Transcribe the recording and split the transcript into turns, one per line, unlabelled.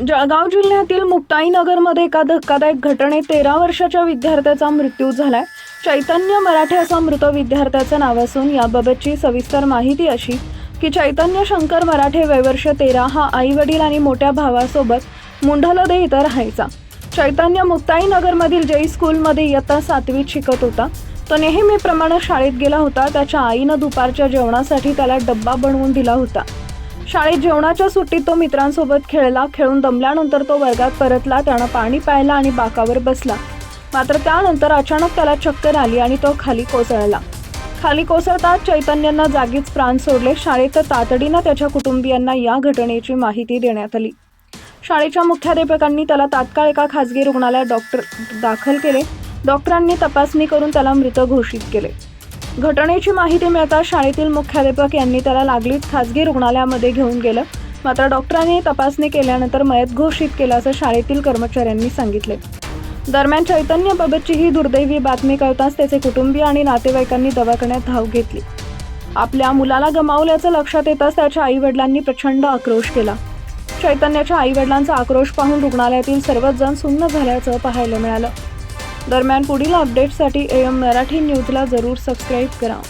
जळगाव जिल्ह्यातील मुक्ताईनगरमध्ये एका धक्कादायक घटनेत तेरा वर्षाच्या विद्यार्थ्याचा मृत्यू झालाय. चैतन्य मराठे असा मृत विद्यार्थ्याचं नाव असून याबाबतची सविस्तर माहिती अशी की चैतन्य शंकर मराठे वयवर्ष तेरा हा आई वडील आणि मोठ्या भावासोबत मुंढलदे इथं राहायचा. चैतन्य मुक्ताईनगरमधील जय स्कूलमध्ये इयत्ता सातवीत शिकत होता. तो नेहमीप्रमाणे शाळेत गेला होता. त्याच्या आईनं दुपारच्या जेवणासाठी त्याला डब्बा बनवून दिला होता. शाळेत जेवणाच्या सुट्टीत तो मित्रांसोबत खेळला खेळून दमल्यानंतर तो वर्गात परतला त्यानं पाणी प्यायला आणि बाकावर बसला. मात्र त्यानंतर अचानक त्याला चक्कर आली आणि तो खाली कोसळला. खाली कोसळताच चैतन्यांना जागीच प्राण सोडले. शाळेत तातडीनं त्याच्या कुटुंबियांना या घटनेची माहिती देण्यात आली. शाळेच्या मुख्याध्यापकांनी त्याला तात्काळ एका खासगी रुग्णालयात डॉक्टर दाखल केले. डॉक्टरांनी तपासणी करून त्याला मृत घोषित केले. घटनेची माहिती मिळताच शाळेतील मुख्याध्यापक यांनी त्याला लागलीच खासगी रुग्णालयामध्ये घेऊन गेलं. मात्र डॉक्टरांनी तपासणी केल्यानंतर मयत घोषित केल्याचं शाळेतील कर्मचाऱ्यांनी सांगितले. दरम्यान चैतन्याबाबतची ही दुर्दैवी बातमी कळताच त्याचे कुटुंबीय आणि नातेवाईकांनी दवाखान्यात धाव घेतली. आपल्या मुलाला गमावल्याचं लक्षात येताच त्याच्या आईवडिलांनी प्रचंड आक्रोश केला. चैतन्याच्या आईवडिलांचा आक्रोश पाहून रुग्णालयातील सर्वच जण सुन्न झाल्याचं पाहायला मिळालं. दरम्यान पुढील अपडेट्ससाठी एम मराठी न्यूजला जरूर सबस्क्राईब करा.